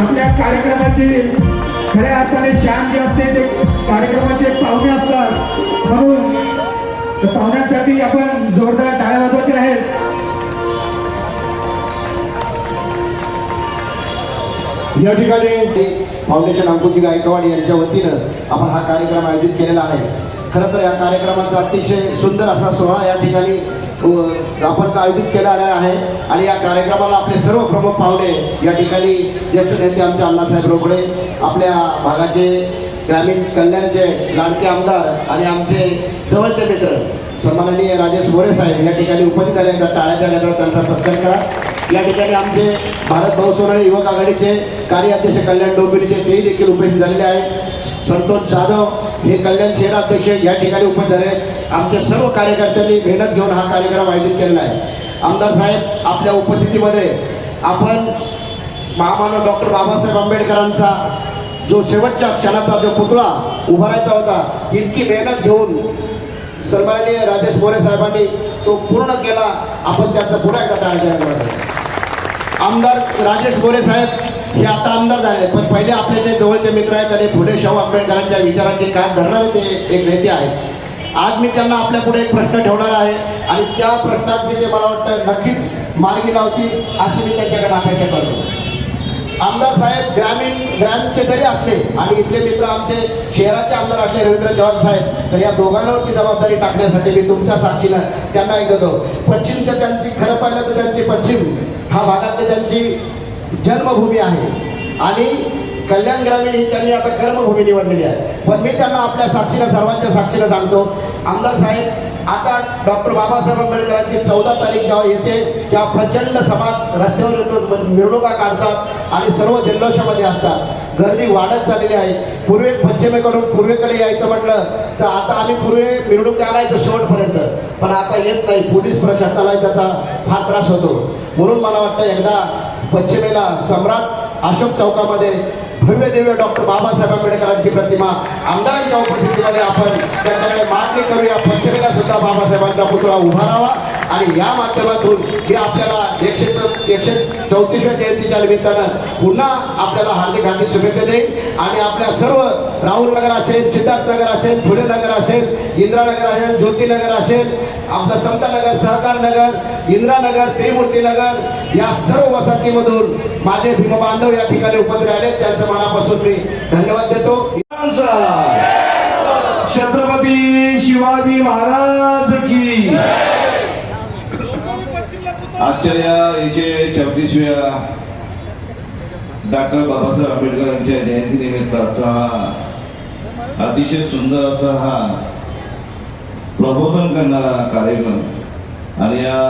आपल्या कार्यक्रमाची खऱ्या अर्थाने शान जे असते ते कार्यक्रमाचे पाहुणे असतात. म्हणून पाहुण्यांसाठी आपण जोरदार टाळ्या वाजवायचे आहेत. या ठिकाणी फाउंडेशन अंकुजी गायकवाड यांच्या वतीनं आपण हा कार्यक्रम आयोजित केलेला आहे. खरं तर या कार्यक्रमाचा अतिशय सुंदर असा सोहळा या ठिकाणी आपण आयोजित केलेला आहे. आणि या कार्यक्रमाला आपले सर्व प्रमुख पाहुणे या ठिकाणी ज्येष्ठ नेते आमचे अण्णासाहेब रोकडे आपल्या भागाचे ग्रामीण कल्याणचे लाडके आमदार आणि आमचे जवळचे मित्र सन्माननीय राजेश मोरे साहेब या ठिकाणी उपस्थित झाले. टाळ्याच्या गजरात त्यांचा सत्कार करा. या ठिकाणी आमचे भारत भाऊ युवक आघाडीचे कार्याध्यक्ष कल्याण डोंबिवलीचे तेही देखील उपस्थित झालेले आहेत. संतोष जाधव हे कल्याण शहराध्यक्ष या ठिकाणी उपस्थित झाले. आहेत. आमच्या सर्व कार्यकर्त्यांनी मेहनत घेऊन हा कार्यक्रम आयोजित केलेला आहे. आमदार साहेब आपल्या उपस्थितीमध्ये आपण महामानव डॉक्टर बाबासाहेब आंबेडकरांचा जो शेवटच्या क्षणाचा जो पुतळा उभारायचा होता इतकी मेहनत घेऊन सन्माननीय राजेश मोरे साहेबांनी तो पूर्ण केला. आपण त्याचा पुन्हा एकदा आमदार राजेश मोरे साहेब हे आता आमदार झाले पण पहिले आपले जे जवळचे मित्र आहेत आणि फुले शाहू आंबेडकरांच्या विचारांचे काय धरणार ते एक नेते आहेत. आज मी त्यांना आपल्या पुढे एक प्रश्न ठेवणार आहे. आणि त्या प्रश्नांची ते मला वाटतं नक्कीच मार्गी लावतील अशी मी त्यांच्याकडे अपेक्षा करतो. आमदार साहेब ग्रामीण ग्रामीणचे जरी असले आणि इथले मित्र आमचे शहराचे आमदार असले रवींद्र चव्हाण साहेब तर या दोघांवरती जबाबदारी टाकण्यासाठी मी तुमच्या साक्षीनं त्यांना एक देतो. पश्चिमचं त्यांची खरं पाहिलं तर त्यांची पश्चिम हा भागातली त्यांची जन्मभूमी आहे. आणि कल्याण ग्रामीण ही त्यांनी आता कर्मभूमी निवडलेली आहे. पण मी त्यांना आपल्या साक्षीनं सर्वांच्या साक्षीनं सांगतो आमदार साहेब आता डॉक्टर बाबासाहेब आंबेडकरांची चौदा तारीख जेव्हा येते तेव्हा प्रचंड समाज रस्त्यावर येतो मिरवणुका काढतात आणि सर्व जल्लोषामध्ये असतात. गर्दी वाढत चाललेली आहे. पूर्वे पश्चिमेकडून पूर्वेकडे यायचं म्हटलं तर आता आम्ही पूर्वे मिरवणूक आणायचो शेवटपर्यंत. पण आता येत नाही. पोलीस प्रशासनाला त्याचा फार त्रास होतो. म्हणून मला वाटतं एकदा पश्चिमेला सम्राट अशोक चौकामध्ये भव्य दिव्य डॉक्टर बाबासाहेब आंबेडकरांची प्रतिमा आमदारांच्या उपस्थितीमध्ये आपण त्यांच्याकडे मागणी करूया. पश्चिमेला सुद्धा बाबासाहेबांचा पुतळा उभारावा आणि या माध्यमातून हे आपल्याला एकशे एकशे चौतीसव्या जयंतीच्या निमित्तानं पुन्हा आपल्याला हार्दिक हार्दिक शुभेच्छा देईन. आणि आपल्या सर्व राहुल नगर असेल सिद्धार्थ नगर असेल फुले नगर असेल इंदिरानगर असेल ज्योतिनगर असेल आपलं समतानगर सहकार नगर इंदिरानगर त्रिमूर्ती नगर या सर्व वसाहतीमधून माझे भीमबांधव या ठिकाणी उपस्थित आले त्यांचं मनापासून मी धन्यवाद देतो. छत्रपती शिवाजी महाराज की आजच्या या याचे चौतीसव्या डॉक्टर बाबासाहेब आंबेडकर यांच्या जयंती निमित्ताचा हा अतिशय सुंदर असा हा प्रबोधन करणारा कार्यक्रम. आणि या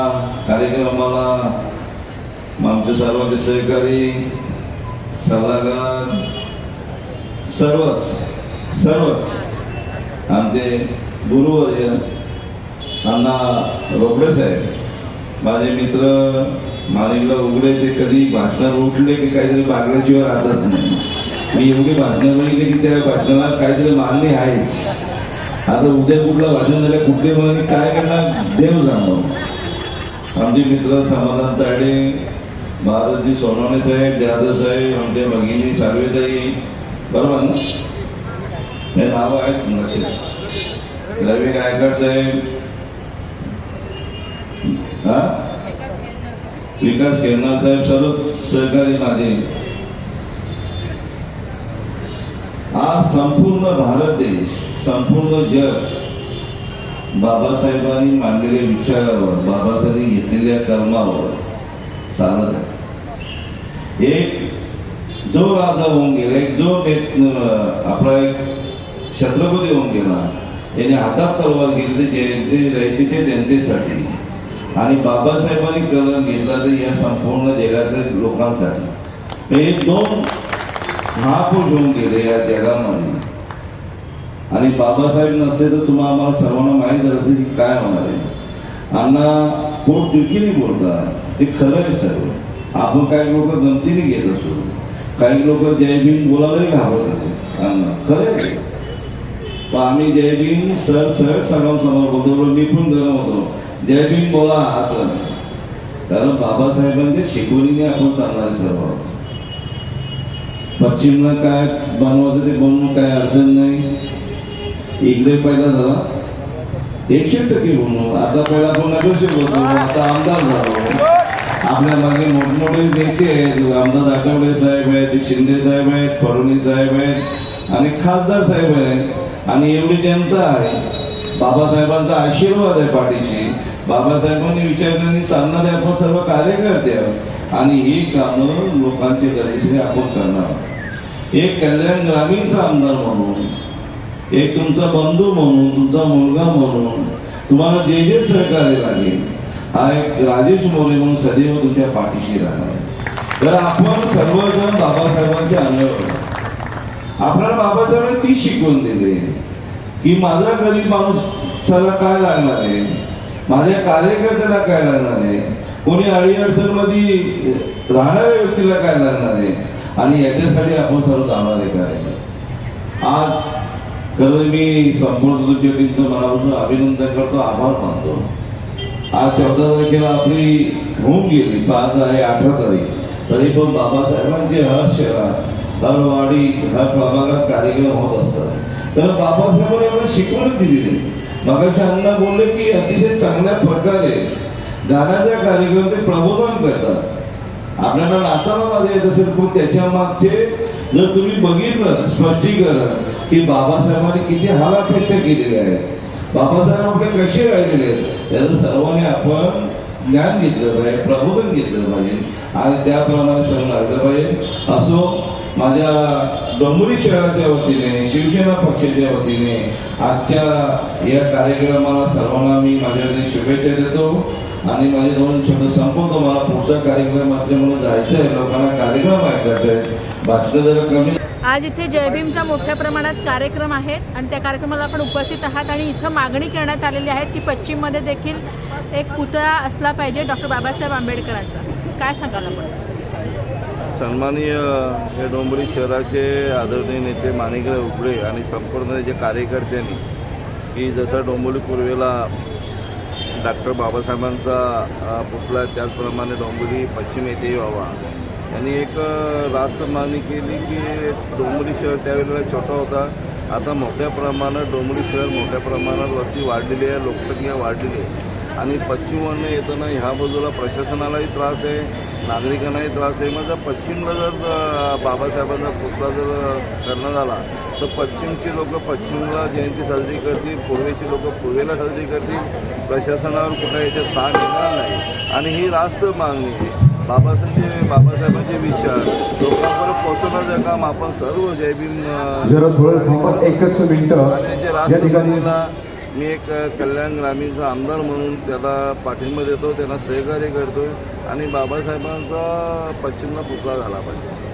कार्यक्रमाला आमचे सर्वांचे सहकारी सल्लागार सर्वच सर्वच. आमचे गुरुवर्य अण्णा रोकडे साहेब. माझे मित्र मारिंगला उघडे ते कधी भाषणात उठले की काहीतरी बागल्याशिवाय राहतच नाही. मी एवढी भाषणं बघितली की त्या भाषणाला काहीतरी मागणी आहेच. आता उद्या कुठलं भाषण झालं कुठले मग काय करणार देव जाणव आमचे मित्र समाधान ताडे भारतजी सोनवणे साहेब जाधव साहेब आमच्या भगिनी सार्वेताई बरोबर ना? हे नावं आहेत लक्षात रवी गायकवाड साहेब. हा? विकास खेरणार साहेब सर्व सहकारी माझे. आज संपूर्ण भारत देश संपूर्ण जग बाबासाहेबांनी मांडलेल्या विचारावर बाबासाहेबांनी घेतलेल्या कर्मावर चालत आहे एक जो राजा होऊन गेला एक जो आपला एक छत्रपती होऊन गेला याने हातात तलवार घेतली जयंती ते जनतेसाठी. आणि बाबासाहेबांनी कलम घेतला तर या संपूर्ण जगातल्या लोकांसाठी. हे दोन महापुरुष होऊन गेले या जगामध्ये. आणि बाबासाहेब नसते तर तुम्हाला आम्हाला सर्वांना माहीत असते की काय होणार आहे. अण्णा पोट चुकीने बोलतात ते खरं आहे सर्व. आपण काही लोक गमतीने घेत असू. काही लोक जय भीम बोलायलाही घाबरत होते खरं आहे. पण आम्ही जय भीम सर सर सर्वांसमोर बोलतो. मी पण गरम होतो. जय भीम बोला असं कारण बाबासाहेबांच्या शिकवणीने आपण चालणारे सर्व आहोत. पश्चिमला काय बनवत ते बनवून काय अडचण नाही. इकडे पहिला झाला एकशे टक्के बनवू आता पहिला आपण नगरसेवक होतो. आता आमदार झालो. आपल्या मागे मोठमोठे नेते आहेत आमदार आठवडे साहेब आहेत शिंदे साहेब आहेत फडणवीस साहेब आहेत आणि खासदार साहेब आहेत. आणि एवढी जनता आहे. बाबासाहेबांचा आशीर्वाद आहे पाठीशी. बाबासाहेबांनी विचारल्याने चालणारे आपण सर्व कार्यकर्ते आहोत. आणि ही कामं लोकांचे गरजेचे आपण करणार एक कल्याण ग्रामीणचा आमदार म्हणून एक तुमचा बंधू म्हणून तुमचा मुलगा म्हणून तुम्हाला जे जे सहकार्य लागेल हा एक राजेश मोरे म्हणून सदैव तुमच्या पाठीशी राहणार तर आपण सर्वजण बाबासाहेबांचे अनुयायी आपल्याला बाबासाहेबांनी ती शिकवून दिली की माझा गरीब माणूस सर्व काय लागणार आहे? माझ्या कार्यकर्त्याला काय लागणार आहे? कोणी अडीअडचणमध्ये राहणाऱ्या व्यक्तीला काय लागणार आहे? आणि याच्यासाठी आपण सर्व जाणार आहे. काय आज खरं मी संपूर्ण तुमच्या टीमचं मनापासून अभिनंदन करतो आभार मानतो. आज चौदा तारखेला आपली होऊन गेली पाच आहे अठरा तारीख. तरी पण बाबासाहेबांचे हर शहरात हर वाडी हर प्रभागात कार्यक्रम होत असतात. तर बाबासाहेबांनी एवढं शिकवण दिलेली मगाशी अण्णा बोलले की अतिशय चांगल्या प्रकारे गाण्याच्या कार्यक्रम ते प्रबोधन करतात. आपल्याला नाचायला माझ्या येत असेल पण त्याच्या मागचे जर तुम्ही बघितलं स्पष्टीकरण की बाबासाहेबांनी किती हालापेष्टा केलेल्या आहेत बाबासाहेब आपले कसे राहिलेले? आहेत याचं सर्वांनी आपण ज्ञान घेतलं पाहिजे प्रबोधन घेतलं पाहिजे. आणि त्याप्रमाणे सगळं लागलं पाहिजे. असो माझ्या डोंबरी शहराच्या वतीने शिवसेना पक्षाच्या वतीने आजच्या या कार्यक्रमाला सर्वांना मी माझ्या शुभेच्छा देतो. आणि माझे दोन शब्द संपवतो मला पुढचा कार्यक्रम असल्यामुळे जायचं आहे लोकांना कार्यक्रम ऐकायचे आहेत भाषण जरा कमी आज इथे जयभीमचा मोठ्या प्रमाणात कार्यक्रम आहेत आणि त्या कार्यक्रमाला आपण उपस्थित आहात आणि इथं मागणी करण्यात आलेली आहे की पश्चिममध्ये देखील एक पुतळा असला पाहिजे डॉक्टर बाबासाहेब आंबेडकरांचा. काय सांगाल आपण? सन्माननीय हे डोंबिवली शहराचे आदरणीय नेते माणिकराव उपळे आणि संपूर्ण त्याच्या कार्यकर्त्यांनी की जसं डोंबिवली पूर्वेला डॉक्टर बाबासाहेबांचा पुतला पुतळा आहे, त्याचप्रमाणे डोंबिवली पश्चिम येथे व्हावा. यांनी एक रास्त मागणी केली की डोंबिवली शहर त्यावेळेला छोटा होता. आता मोठ्या प्रमाणात डोंबिवली शहर मोठ्या प्रमाणात वस्ती वाढलेली आहे लोकसंख्या वाढलेली आहे. आणि पश्चिमवरनं येताना ह्या बाजूला प्रशासनालाही त्रास आहे. नागरिकांनाही त्रास आहे. मग जर पश्चिमला जर बाबासाहेबांचा पुतळा जर अ, करण्यात आला तर पश्चिमची लोक पश्चिमला जयंती साजरी करतील पूर्वेची लोक पूर्वेला साजरी करतील. प्रशासनावर कुठं याच्यात ताण येणार नाही. आणि ही रास्त मागणी आहे. बाबासाहेब बाबासाहेबांचे विचार लोकांपर्यंत पोहोचवण्याचं काम आपण सर्व एकच मिनिटं. आणि राष्ट्रपतीला मी एक कल्याण ग्रामीणचा आमदार म्हणून त्याला पाठिंबा देतो त्यांना सहकार्य करतो आणि बाबासाहेबांचा पश्चिमला पुतळा झाला पाहिजे.